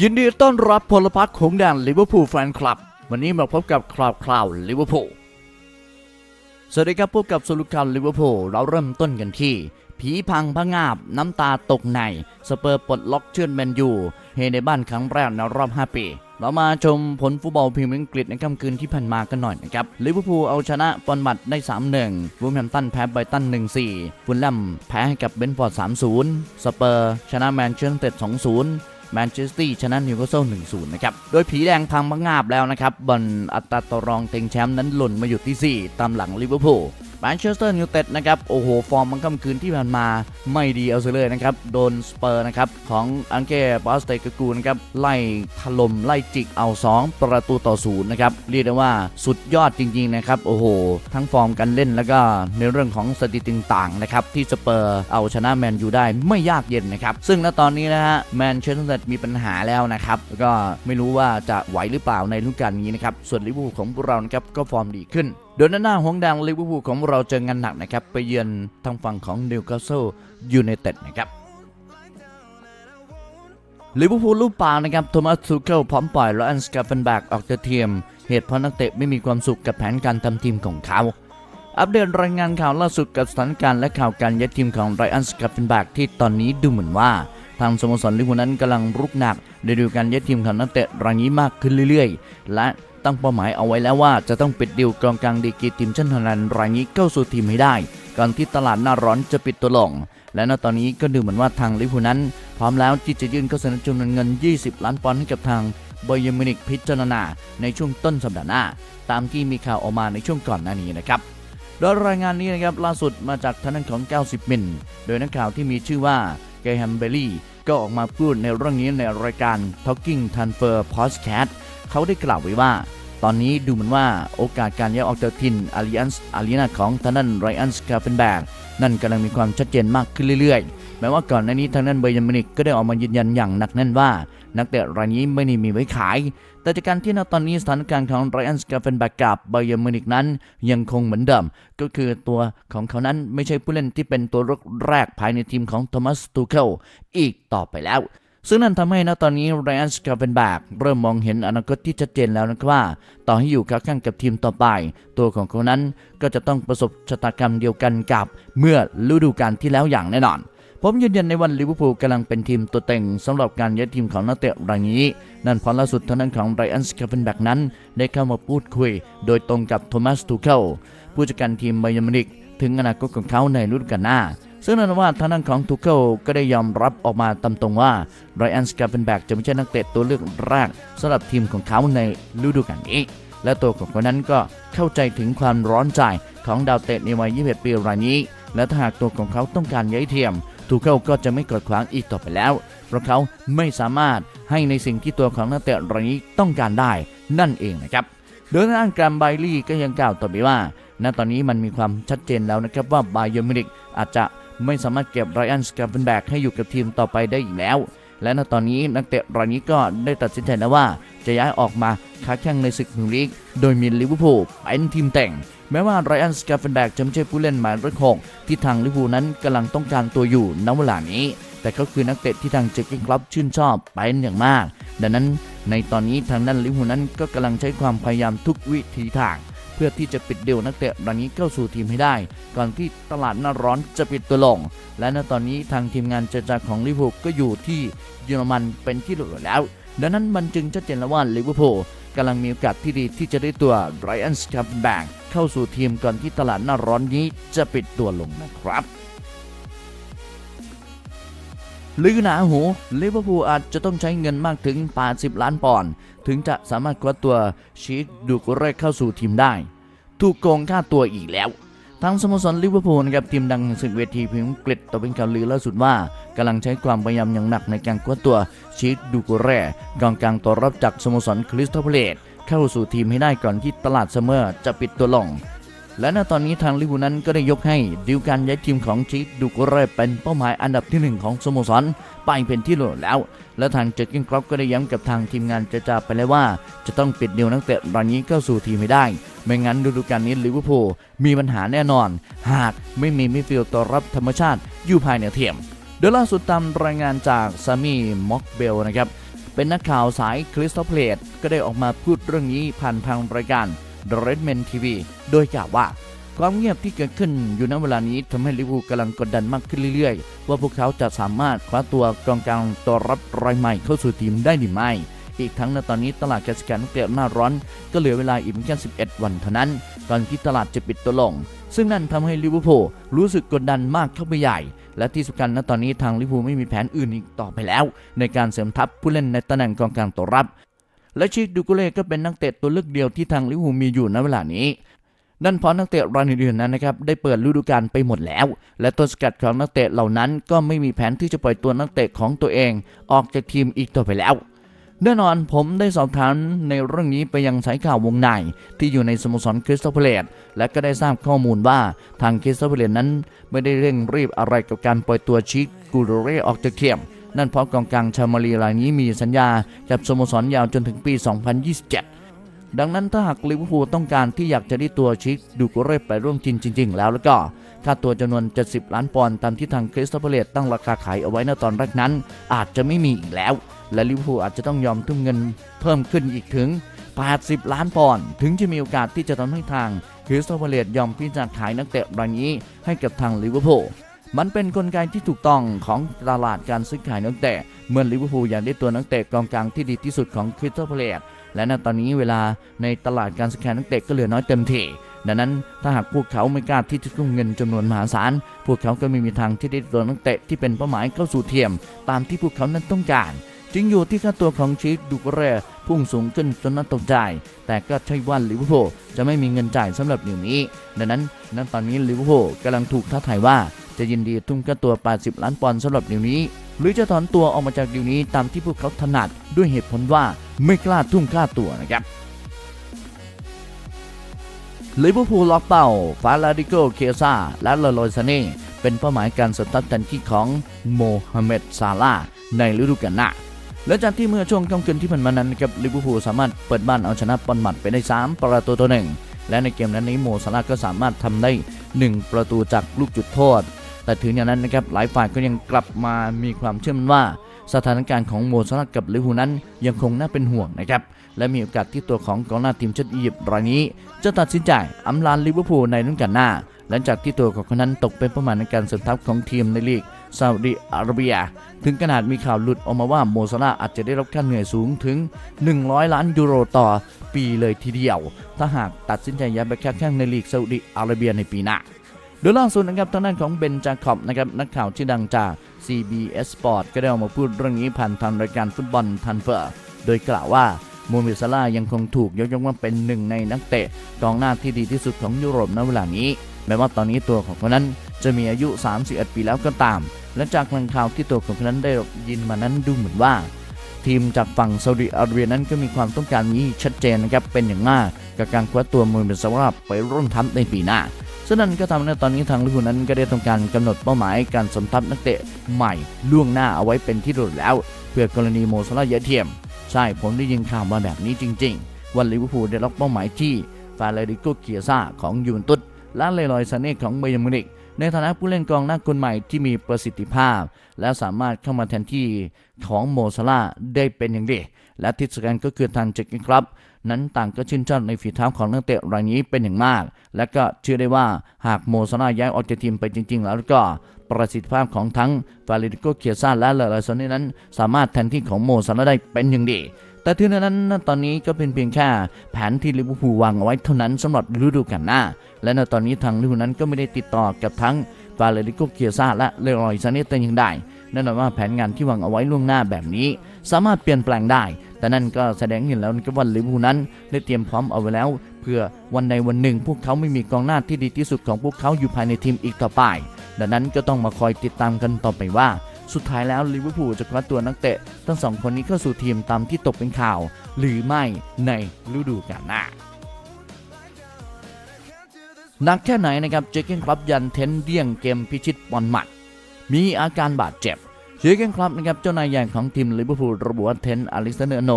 ยินดีต้อนรับพลพรรคของแดนลิเวอร์พูลแฟนคลับ วันนี้มาพบกับคราวคราวลิเวอร์พูลสวัสดีครับพบกับสรุปข่าวลิเวอร์พูลเราเริ่มต้นกันที่ ผีพังพะงาบน้ำตาตกใน สเปอร์ปลดล็อกเชื่อนแมนยูเฮในบ้านครั้งแรกในรอบ 5 ปี เรามาชมผลฟุตบอลพรีเมียร์อังกฤษในค่ำคืนที่ผ่านมากันหน่อยนะครับลิเวอร์พูลเอาชนะบอลมัดได้ 3-1วูมแฮมตันแพ้ไบตัน 1-4ฟุลแลมแพ้ให้กับเบนฟอร์ด 3-0 สเปอร์ชนะแมนเชสเตอร์2-0 แมนเชสเตอร์ชนะนิวคาสเซิล1-0 นะครับ โดยผีแดงพังมังงาบแล้วนะครับบอลอัตราต่อรองเต็งแชมป์นั้นหล่นมาอยู่ที่ 4 ตามหลังลิเวอร์พูล แมนเชสเตอร์ยูไนเต็ดนะครับโอ้โห ฟอร์มมันค่ำคืนที่ผ่านมาไม่ดีเอาซะเลยนะครับ โดนสเปอร์นะครับ ของอังเก้บอสเตกกูนะครับ ไล่ถล่มไล่จิกเอา 2 ประตูต่อศูนย์นะครับ เรียกได้ว่าสุดยอดจริง ๆ นะครับ โอ้โห ทั้งฟอร์มการเล่นแล้วก็ในเรื่องของสถิติต่างๆนะครับ ที่สเปอร์เอาชนะแมนยูได้ไม่ยากเย็นนะครับ ซึ่งณตอนนี้นะฮะแมนเชสเตอร์มีปัญหาแล้วนะครับแล้วก็ไม่รู้ว่าจะไหวหรือเปล่าในฤดูกาลนี้นะครับส่วนลิเวอร์พูลของพวกเรานะครับก็ฟอร์มดีขึ้น โดยหน้าหงแดงลิเวอร์พูลของเราเจองานหนักนะครับ ไปเยือนทางฝั่งของนิวคาสเซิลยูไนเต็ดนะครับลิเวอร์พูลลูกปานะครับโทมัสทูเคิลพร้อมปล่อยแลอันสกาเฟนแบกออกจากทีม เหตุเพราะนักเตะไม่มีความสุขกับแผนการทำทีมของเขา อัปเดตรายงานข่าวล่าสุดกับสถานการณ์และข่าวการย้ายทีมของไรอันสกาเฟนแบกที่ตอนนี้ดูเหมือนว่า ทางสโมสรลิเวอร์พูลนั้นกำลังรุกหนักโดยดูการย้ายทีมของนักเตะรายนี้มากขึ้นเรื่อย ๆ และ ตั้งเป้าหมายเอาไว้แล้วว่าจะต้องปิดดีลกองกลางดีกีทีมชาติฮอลแลนด์รายนี้เข้าสู่ทีมให้ได้ ก่อนที่ตลาดหน้าร้อนจะปิดตัวลง และณตอนนี้ก็ดูเหมือนว่าทางลิเวอร์พูลนั้น พร้อมแล้วที่จะยื่นข้อเสนอจำนวนเงิน 20 ล้านปอนด์ให้กับทางบอยมินิกพิจารณาในช่วงต้นสัปดาห์หน้า ตามที่มีข่าวออกมาในช่วงก่อนหน้านี้นะครับโดยรายงานนี้นะครับล่าสุดมาจากทางด้านของ 90 มิล โดยนักข่าวที่มีชื่อว่าเกแฮมเบลลี่ก็ออกมาพูดในเรื่องนี้ในรายการ Talking Transfer Podcast เขาได้กล่าวไว้ว่า ตอนนี้ดูเหมือนว่าโอกาสการย้ายออกจากทินอาริอันส์อารีนาของทางด้นไรอันส์คาเฟนแบกนั่นกำลังมีความชัดเจนมากขึ้นเรื่อยๆ แม้ว่าก่อนหน้านี้ทางด้นเบย์มินิกก็ได้ออกมายืนยันอย่างหนักแน่นว่า นักเตะรายนี้ไม่ได้มีไว้ขาย แต่จากการที่ณตอนนี้สถานการณ์ของไรอันส์กาเฟนแบกกับเบย์มินิกนั้นยังคงเหมือนเดิม ก็คือตัวของเขานั้นไม่ใช่ผู้เล่นที่เป็นตัวรกแรกภายในทีมของโทมัสตูเคิลอีกต่อไปแล้ว ซึ่งนั่นทำให้ณตอนนี้ไรอันสกาเฟนแบกเริ่มมองเห็นอนาคตที่ชัดเจนแล้วนะครับว่า ต่อให้อยู่ข้างกับทีมต่อไป ตัวของเขานั้นก็จะต้องประสบชะตากรรมเดียวกันกับเมื่อฤดูกาลที่แล้วอย่างแน่นอนผมยืนยันในวันลิเวอร์พูลกำลังเป็นทีมตัวเต็งสำหรับการย้ายทีมของนักเตะรายนี้ นั่นเพราะล่าสุดทางด้านของไรอันสกาเฟนแบกนั้น ได้เข้ามาพูดคุย โดยตรงกับโทมัสทูเคิลผู้จัดการทีมไบยมินิก ถึงอนาคตของเขาในฤดูกาลหน้า ซึ่งนั่นว่าทางด้านของทูเคิลก็ได้ยอมรับออกมาตามตรงว่าไรอันสกาเฟนแบกจะไม่ใช่นักเตะตัวเลือกแรกสำหรับทีมของเขาในฤดูกาลนี้และตัวของเขานั้นก็เข้าใจถึงความร้อนใจของดาวเตะในวัย 21 ปีรายนี้ และถ้าหากตัวของเขาต้องการย้ายทีมทูเคิลก็จะไม่กดขวางอีกต่อไปแล้ว เพราะเขาไม่สามารถให้ในสิ่งที่ตัวของนักเตะรายนี้ต้องการได้นั่นเองนะครับ โดยทางด้านแกรไบลี่ก็ยังกล่าวต่อไปว่า ณตอนนี้มันมีความชัดเจนแล้วนะครับว่าบาเยอร์มินิกอาจจะไม่สามารถเก็บไรอันสกาเฟนแบกให้อยู่กับทีมต่อไปได้อีกแล้ว และณตอนนี้นักเตะรายนี้ก็ได้ตัดสินใจแล้วว่า จะย้ายออกมาค้าแข่งในศึกพรีเมียร์ลีกโดยมีลิเวอร์พูลเป็นทีมแต่งแม้ว่าไรอันสกาเฟนแบกจะไม่ใช่ผู้เล่นหมายเลขหกที่ทางลิเวอร์พูลนั้นกำลังต้องการตัวอยู่ณเวลานี้ แต่ก็คือนักเตะที่ทางเจคกิ้งคลับชื่นชอบเป็นอย่างมาก ดังนั้นในตอนนี้ทางด้านลิเวอร์พูลนั้นก็กำลังใช้ความพยายามทุกวิธีทาง เพื่อที่จะปิดเดลนักเตะรายนี้เข้าสู่ทีมให้ได้ ก่อนที่ตลาดหน้าร้อนจะปิดตัวลง และณตอนนี้ทางทีมงานเจรจาของลิเวอร์พูลก็อยู่ที่เยอรมันเป็นที่รู้แล้ว ดังนั้นมันจึงชัดเจนแล้วว่าลิเวอร์พูลกำลังมีโอกาสที่ดีที่จะได้ตัวไรอันสคับแบงเข้าสู่ทีมก่อนที่ตลาดหน้าร้อนนี้จะปิดตัวลงนะครับ ลือหนาหูลิเวอร์พูลอาจจะต้องใช้เงินมากถึง 80 ล้านปอนด์ถึงจะสามารถคว้าตัวชีคดูกเรกเข้าสู่ทีมได้ ถูกโกงค่าตัวอีกแล้วทางสโมสรลิเวอร์พูลนะครับทีมดังแห่งศึกเวทีพรีมียร์อังกฤษต่อเป็นข่าวลือล่าสุดว่ากำลังใช้ความพยายามอย่างหนักในการคว้าตัวชีคดูกเรกองกลางตัวรับจากสโมสรคริสตัลเพลตเข้าสู่ทีมให้ได้ก่อนที่ตลาดซัมอจะปิดตัวลง และณตอนนี้ทางลิเวอร์พูนั้นก็ได้ยกให้ดีลการย้ายทีมของชีดูกเรเป็นเป้าหมายอันดับที่หนึ่งของสโมสรไปเป็นที่เรียบร้อยแล้ว และทางเจอร์กินครอปก็ได้ย้ำกับทางทีมงานเจรจาไปแล้วว่า จะต้องปิดเดีลนักเตะรายนี้เข้าสู่ทีมให้ได้ ไม่งั้นฤดูกาลนี้ลิเวอร์พูลมีปัญหาแน่นอน หากไม่มีมิดฟิลด์ตัวรับธรรมชาติอยู่ภายในเทียมโดยล่าสุดตามรายงานจากซามีม็อกเบลนะครับเป็นนักข่าวสายคริสตัลเพลตก็ได้ออกมาพูดเรื่องนี้ผ่านทางรายการ The Red Men TV โดยกล่าวว่าความเงียบที่เกิดขึ้นอยู่ณเวลานี้ทำให้ลิเวอร์พูลกำลังกดดันมากขึ้นเรื่อยๆ ว่าพวกเขาจะสามารถคว้าตัวกองกลางตัวรับรายใหม่เข้าสู่ทีมได้หรือไม่ อีกทั้งในตอนนี้ตลาดการซื้อขายนักเตะหน้าร้อน ก็เหลือเวลาอีกเพียงแค่ 11 วันเท่านั้น ก่อนที่ตลาดจะปิดตัวลง ซึ่งนั่นทำให้ลิเวอร์พูลรู้สึกกดดันมากเข้าไปใหญ่ และที่สำคัญณตอนนี้ทางลิเวอร์พูลไม่มีแผนอื่นอีกต่อไปแล้ว ในการเสริมทัพผู้เล่นในตำแหน่งกองกลางตัวรับ และชิคดูกุเล่ก็เป็นนักเตะตัวเลือกเดียวที่ทางลิเวอร์พูลมีอยู่ณเวลานี้นั่นเพราะนักเตะรายอื่นๆนั้นนะครับได้เปิดฤดูกาลไปหมดแล้ว และต้นสกัดของนักเตะเหล่านั้นก็ไม่มีแผนที่จะปล่อยตัวนักเตะของตัวเอง ออกจากทีมอีกต่อไปแล้วแน่นอนผมได้สอบถามในเรื่องนี้ไปยังสายข่าววงในที่อยู่ในสโมสรคริสตัลเพลตและก็ได้ทราบข้อมูลว่าทางคริสตัลเพลตนั้น ไม่ได้เร่งรีบอะไรกับการปล่อยตัวชิคกูโรเร่ออกจากทีม นั่นเพราะกองกลางชาวมาลีรายนี้มีสัญญากับสโมสรยาวจนถึงปี 2027 ดังนั้นถ้าหากลิเวอร์พูลต้องการที่อยากจะได้ตัวชิคดูกุเรไปร่วมทีมจริง ๆ แล้วแล้วก็ค่าตัวจำนวน 70 ล้านปอนด์ตามที่ทางคริสตัลเพลตตั้งราคาขายเอาไว้ในตอนแรกนั้น อาจจะไม่มีอีกแล้ว และลิเวอร์พูลอาจจะต้องยอมทุ่มเงินเพิ่มขึ้นอีกถึง 80 ล้านปอนด์ถึงจะมีโอกาสที่จะทำให้ทางคริสตัลเพลตยอมพิจารณาขายนักเตะรายนี้ให้กับทางลิเวอร์พูล มันเป็นกลไกที่ถูกต้องของตลาดการซื้อขายนักเตะเมื่อลิเวอร์พูลอยากได้ตัวนักเตะกองกลางที่ดีที่สุดของคริสตัลเพลตและณตอนนี้เวลาในตลาดการซื้อขายนักเตะก็เหลือน้อยเต็มทีดังนั้นถ้าหากพวกเขาไม่กล้าที่จะทุ่มเงินจำนวนมหาศาล พวกเขาก็ไม่มีทางที่ได้ตัวนักเตะที่เป็นเป้าหมายเข้าสู่เทียม ตามที่พวกเขานั้นต้องการ จึงอยู่ที่ค่าตัวของชีฟดูกเรพุ่งสูงขึ้นจนน่าตกใจ แต่ก็ใช่ว่าลิเวอร์พูลจะไม่มีเงินจ่ายสำหรับเดี๋ยวนี้ ดังนั้นณตอนนี้ลิเวอร์พูลกำลังถูกท้าทายว่า จะยินดีทุ่มค่าตัว 80 ล้านปอนด์สำหรับเดี๋ยวนี้ หรือจะถอนตัวออกมาจากเดี๋ยวนี้ตามที่พวกเขาถนัดด้วยเหตุผลว่าไม่กล้าทุ่มค่าตัวนะครับลิเวอร์พูลล็อกเป้า ฟาลาดิโก เคซาและลโรยซาเน่เป็นเป้าหมายการสตัดทันทีของโมฮัมเหม็ด ซาลาห์ในฤดูกาลหน้าและจากที่เมื่อช่วงค่ำคืนที่ผ่านมานั้นนะครับลิเวอร์พูลสามารถเปิดบ้านเอาชนะบอลหมัดไปได้ 3 ประตูต่อหนึ่งและในเกมนั้นนี้โมซาลาห์ก็สามารถทำได้ 1 ประตูจากลูกจุดโทษ แต่ถึงอย่างนั้นนะครับหลายฝ่ายก็ยังกลับมามีความเชื่อมั่นว่า สถานการณ์ของโมซาลากับลิเวอร์พูนั้นยังคงน่าเป็นห่วงนะครับและมีโอกาสที่ตัวของกองหน้าทีมชาติอียิปต์รายนี้ จะตัดสินใจอำลาลิเวอร์พูลในฤดูกาลหน้า หลังจากที่ตัวของเขานั้นตกเป็นเป้าหมายในการเสริมทัพของทีมในลีกซาอุดิอาระเบีย ถึงขนาดมีข่าวหลุดออกมาว่าโมซาลาอาจจะได้รับค่าเหนื่อยสูงถึง 100 ล้านยูโรต่อปีเลยทีเดียว ถ้าหากตัดสินใจย้ายไปค้าแข่งในลีกซาอุดิอาระเบียในปีหน้า โดยล่าสุดนะครับทางด้านของเบนจาคอบนะครับนักข่าวชื่อดังจาก CBS Sport ก็ได้ออกมาพูดเรื่องนี้ผ่านทางรายการฟุตบอลทันเฟอร์โดยกล่าวว่าโมเมดซาลายังคงถูกยกย่องว่าเป็นหนึ่งในนักเตะกองหน้าที่ดีที่สุดของยุโรปณเวลานี้แม้ว่าตอนนี้ตัวของเขานั้นจะมีอายุ 31 ปีแล้วก็ตาม และจากแหล่งข่าวที่ตัวของเขานั้นได้ยินมานั้นดูเหมือนว่า ทีมจากฝั่งซาอุดิอาระเบียนั้นก็มีความต้องการนี้ชัดเจนนะครับเป็นอย่างมากกับการคว้าตัวมเมดซาลาไปร่วมทัพในปีหน้า ฉะนั้นก็ทำให้ตอนนี้ทางลิเวอร์พูลนั้นก็ได้ทำการกำหนดเป้าหมายการสมทัพนักเตะใหม่ล่วงหน้าเอาไว้เป็นที่รู้แล้ว เพื่อกรณีโมซาลาห์ย้ายทียม ใช่ผมได้ยินข่าวมาแบบนี้จริง ๆ วันลิเวอร์พูลได้รับเป้าหมายที่ฟาเรดิโกเกียซ่าของยูเวนตุสและเลรอยซาเน่ของเบย์มินิกในฐานะผู้เล่นกองหน้าคนใหม่ที่มีประสิทธิภาพ และสามารถเข้ามาแทนที่ของโมซาลาได้เป็นอย่างดีและที่สำคัญก็คือทางเจคกินครับ นั้นต่างก็ชื่นชอบในฝีเท้าของนักเตะรายนี้เป็นอย่างมาก และก็เชื่อได้ว่าหากโมซาลาย้ายออกจากทีมไปจริง ๆ แล้วก็ประสิทธิภาพของทั้งฟาริดิโกเคียซ่าและเลอร์ซอนนี่นั้น สามารถแทนที่ของโมซาลาได้เป็นอย่างดีแต่ถึงนั้นตอนนี้ก็เป็นเพียงแค่แผนที่ลิเวอร์พูลวางเอาไว้เท่านั้นสำหรับฤดูกาลหน้า และในตอนนี้ทางลิเวอร์พูลนั้นก็ไม่ได้ติดต่อกับทั้งฟาเรดิโกเคียซ่าและเลอรอยซาเนตแต่อย่างใดแน่นอนว่าแผนงานที่วางเอาไว้ล่วงหน้าแบบนี้ สามารถเปลี่ยนแปลงได้ แต่นั่นก็แสดงเห็นแล้วนะครับว่าลิเวอร์พูลนั้นได้เตรียมพร้อมเอาไว้แล้ว เพื่อวันใดวันหนึ่ง พวกเขาไม่มีกองหน้าที่ดีที่สุดของพวกเขาอยู่ภายในทีมอีกต่อไป ดังนั้นก็ต้องมาคอยติดตามกันต่อไปว่าสุดท้ายแล้วลิเวอร์พูลจะคว้าตัวนักเตะทั้งสองคนนี้เข้าสู่ทีมตามที่ตกเป็นข่าว หรือไม่ในฤดูกาลหน้านักแค่ไหนนะครับเจเกนครับยันเทนเดี่ยงเกมพิชิตบอลหมัด มีอาการบาดเจ็บ เจเกนครับนะครับเจ้านายใหญ่ของทีมลิเวอร์พูลระบุว่าเทนอเล็กซานเดอร์โน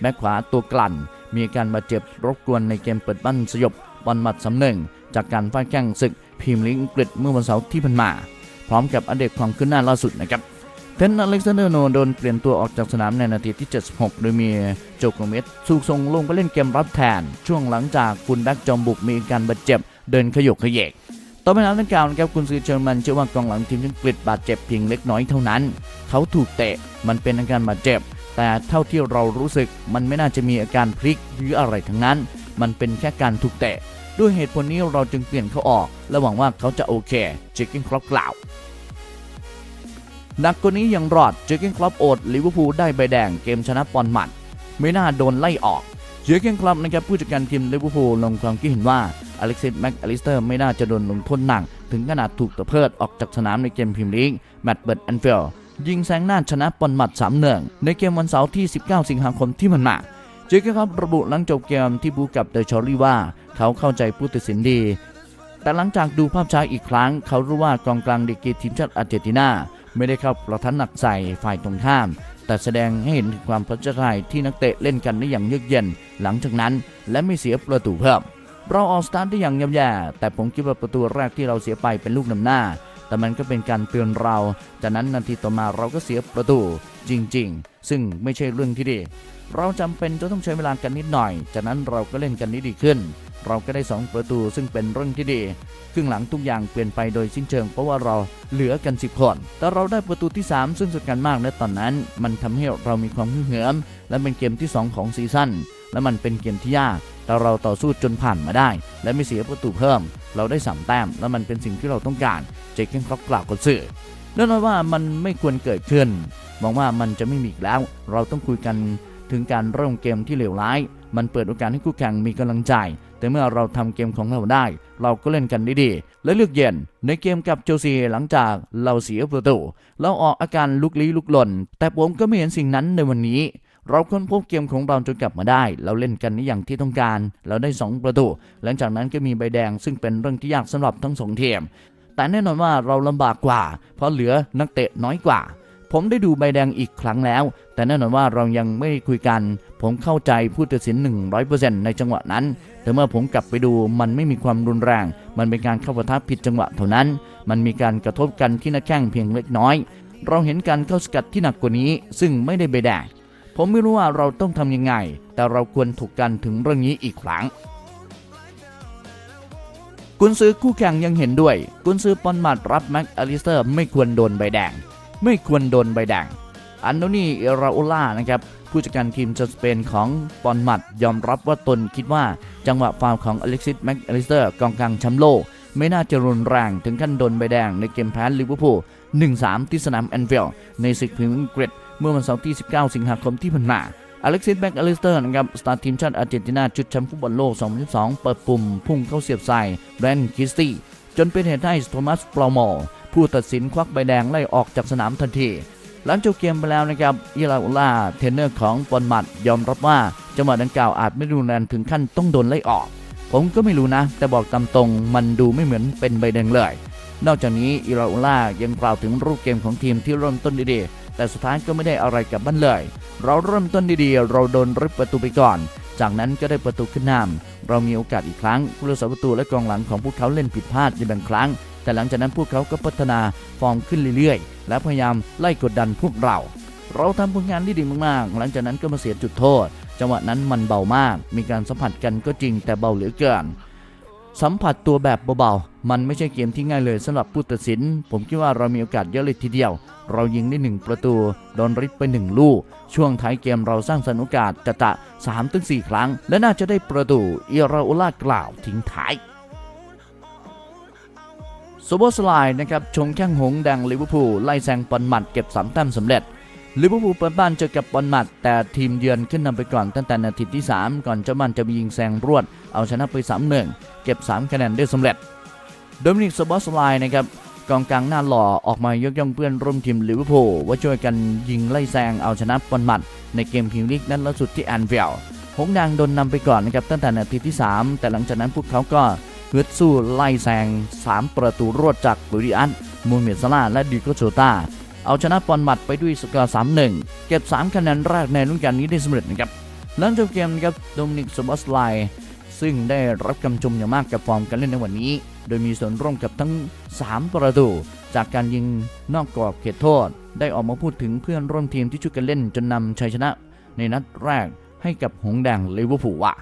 แบ็คขวาตัวกลั่น มีอาการบาดเจ็บรบกวนในเกมเปิดบ้านสยบบอลหมัดสำเนึงจากการฟาดแข้งศึกพรีเมียร์ลีกอังกฤษเมื่อวันเสาร์ที่ผ่านมา พร้อมกับอัปเดตความขึ้นหน้าล่าสุดนะครับเทนอเล็กซานเดอร์โนโดนเปลี่ยนตัวออกจากสนามในนาทีที่ 76 โดยมีโจโกเมสถูกส่งลงไปเล่นเกมรับแทน ช่วงหลังจากคุณแบ็กจอมบุกมีอาการบาดเจ็บเดินขยกขยเยก ต่อไปนั้นนักกล่าวนะครับคุณซือเชอร์มันเชื่อว่ากองหลังทีมอังกฤษบาดเจ็บเพียงเล็กน้อยเท่านั้น เขาถูกเตะมันเป็นอาการบาดเจ็บ แต่เท่าที่เรารู้สึกมันไม่น่าจะมีอาการพลิกหรืออะไรทั้งนั้น มันเป็นแค่การถูกเตะ ด้วยเหตุผลนี้เราจึงเปลี่ยนเขาออก และหวังว่าเขาจะโอเคเจคกินครอปกล่าวนักกว่านี้ยังรอดเจอร์เกนคลับโอดลิเวอร์พูลได้ใบแดงเกมชนะปอนหมัดไม่น่าโดนไล่ออก เจอเกนคลับนะครับผู้จัดการทีมลิเวอร์พูลลงความคิดเห็นว่าอเล็กซิสแม็กอลิสเตอร์ไม่น่าจะโดนลงโทษหนัก ถึงขนาดถูกตะเพิดออกจากสนามในเกมพรีเมียร์ลีกแมตช์เบิร์ดแอนฟิลด์ยิงแซงหน้าชนะปอนหมัด3เนืองในเกมวันเสาร์ที่ 19 สิงหาคมที่มันมาเจอร์เกนคลับระบุหลังจบเกมที่บูกับเดอะชอรี่ว่า เขาเข้าใจผู้ตัดสินดี แต่หลังจากดูภาพช้าอีกครั้ง เขารู้ว่ากองกลางเดกีทีมชาติอาร์เจนตินาไม่ได้เข้าประทันหนักใส่ฝ่ายตรงข้าม แต่แสดงให้เห็นถึงความพระเจ้าทยที่นักเตะเล่นกันได้อย่างเยือกเย็น หลังจากนั้นและไม่เสียประตูเพิ่ม เราออกสตาร์ทได้อย่างย่ำแย่แต่ผมคิดว่าประตูแรกที่เราเสียไปเป็นลูกนำหน้า แต่มันก็เป็นการเตือนเรา จากนั้นนาทีต่อมาเราก็เสียประตูจริง ๆ ซึ่งไม่ใช่เรื่องที่ดี เราจำเป็นจะต้องใช้เวลากันนิดหน่อย จากนั้นเราก็เล่นกันได้ดีขึ้น เราก็ได้สองประตูซึ่งเป็นเรื่องที่ดี ครึ่งหลังทุกอย่างเปลี่ยนไปโดยสิ้นเชิงเพราะว่าเราเหลือกัน 10 คน แต่เราได้ประตูที่ 3 ซึ่งสำคัญมากในตอนนั้น มันทำให้เรามีความฮึ่งเหิมและเป็นเกมที่ 2 ของซีซั่นและมันเป็นเกมที่ยาก แต่เราต่อสู้จนผ่านมาได้ และไม่เสียประตูเพิ่ม เราได้สามแต้ม และมันเป็นสิ่งที่เราต้องการ เจคเกนครอกกล่าวกับสื่อแน่นอนว่ามันไม่ควรเกิดขึ้น มองว่ามันจะไม่มีอีกแล้ว เราต้องคุยกันถึงการเริ่มเกมที่เลวร้าย มันเปิดโอกาสให้คู่แข่งมีกำลังใจ แต่เมื่อเราทำเกมของเราได้ เราก็เล่นกันได้ดี และเลือกเย็น ในเกมกับเชลซีหลังจากเราเสียประตู เราออกอาการลุกลี้ลุกลน แต่ผมก็ไม่เห็นสิ่งนั้นในวันนี้เราค้นพบเกมของเราจนกลับมาได้ เราเล่นกันในอย่างที่ต้องการ เราได้ 2 ประตู หลังจากนั้นก็มีใบแดงซึ่งเป็นเรื่องที่ยากสำหรับทั้งสองทีม แต่แน่นอนว่าเราลำบากกว่า เพราะเหลือนักเตะน้อยกว่า ผมได้ดูใบแดงอีกครั้งแล้ว แต่แน่นอนว่าเรายังไม่ได้คุยกัน ผมเข้าใจผู้ตัดสิน 100%ในจังหวะนั้น แต่เมื่อผมกลับไปดูมันไม่มีความรุนแรง มันเป็นการเข้าปะทะผิดจังหวะเท่านั้น มันมีการกระทบกันที่หน้าแข้งเพียงเล็กน้อย เราเห็นการเข้าสกัดที่หนักกว่านี้ ซึ่งไม่ได้ใบแดง ผมไม่รู้ว่าเราต้องทำยังไง แต่เราควรถกกันถึงเรื่องนี้อีกครั้งกุนซือคู่แข่งยังเห็นด้วย กุนซือปอนมัดรับแม็กอลิสเตอร์ไม่ควรโดนใบแดง ไม่ควรโดนใบแดง อันโนนีเอราโอล่านะครับผู้จัดการทีมชาติสเปนของปอนมัดยอมรับว่าตนคิดว่าจังหวะฟาวล์ของอเล็กซิสแม็กอลิสเตอร์กองกลางแชมป์โลก ไม่น่าจะรุนแรงถึงขั้นโดนใบแดงในเกมแพ้ลิเวอร์พูล 1-3 ที่สนามแอนฟิลด์ในศึกพรีเมียร์ลีกอังกฤษเมื่อวันเสาร์ที่ 19 สิงหาคมที่ผ่านมาอเล็กซิสแบ็กอลิสเตอร์นะครับสตาร์ทีมชาติอาร์เจนตินาชุดแชมป์ฟุตบอลโลก 2022 เปิดปุ่ม พุ่งเข้าเสียบใส่แบรนด์คิสตี้จนเป็นเหตุให้โทมัสปลอมอร์ ผู้ตัดสินควักใบแดงไล่ออกจากสนามทันที หลังจบเกมไปแล้วนะครับอิราอุล่าเทรนเนอร์ของปอนมัดยอมรับว่าจังหวะดังกล่าวอาจไม่รุนแรงถึงขั้นต้องโดนไล่ออก ผมก็ไม่รู้นะ แต่บอกตามตรงมันดูไม่เหมือนเป็นใบแดงเลย นอกจากนี้อิราอุล่ายังกล่าวถึงรูปเกมของทีมที่เริ่มต้นดีๆ แต่สุดท้ายก็ไม่ได้อะไรกับบ้านเลย เราเริ่มต้นดีๆ เราโดนริบประตูไปก่อน จากนั้นก็ได้ประตูขึ้นนำเรามีโอกาสอีกครั้งผู้รักษาประตูและกองหลังของพวกเขาเล่นผิดพลาดในบางครั้ง แต่หลังจากนั้นพวกเขาก็พัฒนาฟอร์มขึ้นเรื่อยๆ และพยายามไล่กดดันพวกเรา เราทำผลงานที่ดีมากๆ หลังจากนั้นก็มาเสียจุดโทษ จังหวะนั้นมันเบามาก มีการสัมผัสกันก็จริงแต่เบาเหลือเกิน สัมผัสตัวแบบเบาๆ มันไม่ใช่เกมที่ง่ายเลยสำหรับผู้ตัดสิน ผมคิดว่าเรามีโอกาสเยอะเลยทีเดียว เรายิงได้หนึ่งประตู โดนริบไปหนึ่งลูก ช่วงท้ายเกมเราสร้างสรรค์โอกาสจะตะ3ถึง4ครั้ง และน่าจะได้ประตู เอราโอลากล่าวทิ้งท้าย โซโบสไลน์นะครับชงแข้งหงแดงลิเวอร์พูลไล่แซงปอนมัดเก็บ3แต้มสำเร็จลิเวอร์พูลเปิดบ้านเจอกับบอลหมัดแต่ทีมเยือนขึ้นนำไปก่อนตั้งแต่นาทีที่ 3 ก่อนเจ้าบ้านจะมียิงแซงรวด เอาชนะไป3-1เก็บ 3 คะแนนได้สำเร็จโดมินิกสบอสไลน์นะครับกองกลางหน้าหล่อออกมายกย่องเพื่อนร่วมทีมลิเวอร์พูลว่าช่วยกันยิงไล่แซงเอาชนะบอลหมัดในเกมพรีเมียร์ลีกนัดล่าสุดที่แอนฟิลด์หงส์แดงโดนนำไปก่อนนะครับตั้งแต่นาทีที่ 3 แต่หลังจากนั้นพวกเขาก็ ฮึดสู้ไล่แซง 3 ประตูรวดจากลุยอันมูเมยซาลาและดิโกโชตาเอาชนะปอนมัดไปด้วยสกอร์ 3-1 เก็บ 3 คะแนนแรกในรุ่นการนี้ได้สำเร็จนะครับหลังจบเกมนะครับโดมินิกสบอสไลซึ่งได้รับคำชมอย่างมากกับฟอร์มการเล่นในวันนี้ โดยมีส่วนร่วมกับทั้ง 3 ประตู จากการยิงนอกกรอบเขตโทษ ได้ออกมาพูดถึงเพื่อนร่วมทีมที่ช่วยกันเล่นจนนำชัยชนะในนัดแรกให้กับหงแดงลิเวอร์พูลว่า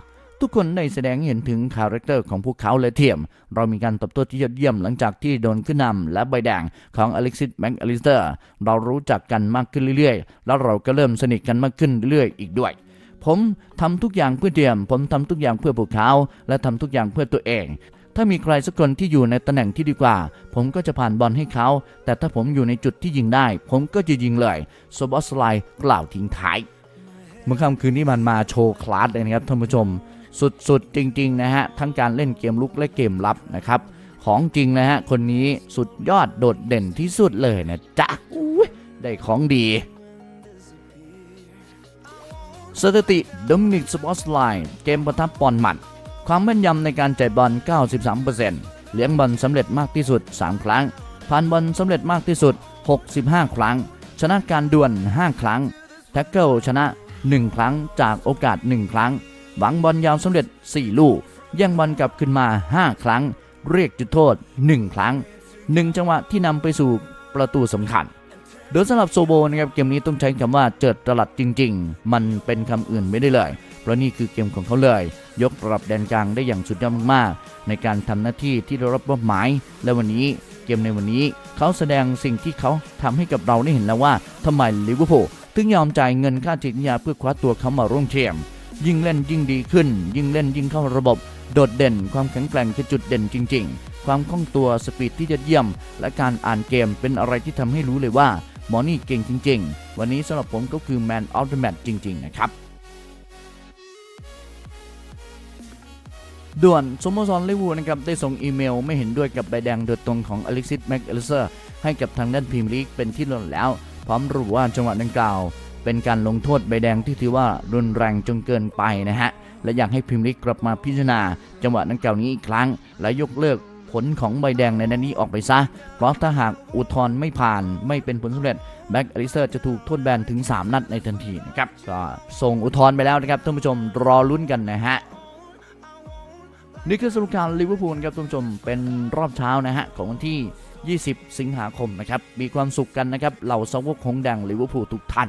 ทุกคนได้แสดงเห็นถึงคาแรคเตอร์ของพวกเขาและเทียม เรามีการตบโต้ที่ยอดเยี่ยมหลังจากที่โดนขึ้นนำและใบแดงของอเล็กซิสแม็กอลิสเตอร์ เรารู้จักกันมากขึ้นเรื่อยๆ แล้วเราก็เริ่มสนิทกันมากขึ้นเรื่อยๆ อีกด้วย ผมทำทุกอย่างเพื่อเทียม ผมทำทุกอย่างเพื่อพวกเขา และทำทุกอย่างเพื่อตัวเองถ้ามีใครสักคนที่อยู่ในตำแหน่งที่ดีกว่า ผมก็จะผ่านบอลให้เขา แต่ถ้าผมอยู่ในจุดที่ยิงได้ ผมก็จะยิงเลยโซบอสไลกล่าวทิ้งท้าย เมื่อค่ำคืนนี้มันมาโชว์คลาสเลยนะครับท่านผู้ชม สุดๆจริงๆนะฮะทั้งการเล่นเกมลุกและเกมรับนะครับของจริงนะฮะคนนี้สุดยอดโดดเด่นที่สุดเลยนะจ๊ะได้ของดีสถิติดมินิกสปอร์ตไลน์เกมประทับบอลหมัด ความแม่นยำในการจ่ายบอล 93%เลี้ยงบอลสำเร็จมากที่สุด 3 ครั้งผ่านบอลสำเร็จมากที่สุด 65 ครั้ง ชนะการดวล 5 ครั้ง แท็กเกิลชนะ 1 ครั้งจากโอกาส 1 ครั้ง หวังบอลยาวสำเร็จ 4 ลูกแย่งบอลกลับขึ้นมา 5 ครั้ง เรียกจุดโทษ 1 ครั้ง 1 จังหวะที่นำไปสู่ประตูสำคัญ โดยสำหรับโซโบนะครับเกมนี้ต้องใช้คำว่าเจิดตลัดจริง ๆ มันเป็นคำอื่นไม่ได้เลย เพราะนี่คือเกมของเขาเลย ยกระดับแดนกลางได้อย่างสุดยอดมากๆ ในการทำหน้าที่ที่ได้รับมอบหมาย และวันนี้เกมในวันนี้เขาแสดงสิ่งที่เขาทำให้กับเราได้เห็นแล้วว่าทำไมลิเวอร์พูลถึงยอมจ่ายเงินค่าจิตวิทยาเพื่อคว้าตัวเขามาร่วมทีม ยิ่งเล่นยิ่งดีขึ้น ยิ่งเล่นยิ่งเข้าระบบ โดดเด่น ความแข็งแกร่งคือจุดเด่นจริง ๆ ความคล่องตัวสปีดที่ยอดเยี่ยม และการอ่านเกมเป็นอะไรที่ทำให้รู้เลยว่า หมอนี่เก่งจริง ๆ วันนี้สำหรับผมก็คือ Man of the Match จริง ๆ นะครับด่วนสโมสรลิเวอร์พูลนะครับได้ส่งอีเมลไม่เห็นด้วยกับใบแดงโดยตรงของอเล็กซิสแม็กเอลเซอร์ให้กับทางด้านพรีเมียร์ลีกเป็นที่เรียบร้อยแล้ว พร้อมระบุว่าจังหวะดังกล่าว เป็นการลงโทษใบแดงที่ถือว่ารุนแรงจนเกินไปนะฮะ และอยากให้พรีเมียร์ลีกกลับมาพิจารณา จังหวะดังกล่าวนี้อีกครั้ง และยกเลิกผลของใบแดงในนัดนี้ออกไปซะ เพราะถ้าหากอุทธรณ์ไม่ผ่านไม่เป็นผลสำเร็จแบ็กอลิเซอร์จะถูกโทษแบนถึง 3 นัดในทันทีนะครับก็ส่งอุทธรณ์ไปแล้วนะครับท่านผู้ชมรอลุ้นกันนะฮะนี่คือสรุปการลิเวอร์พูลครับท่านผู้ชมเป็นรอบเช้านะฮะของวันที่ 20 สิงหาคมนะครับมีความสุขกันนะครับเหล่าสาวกของแดงลิเวอร์พูลทุกท่าน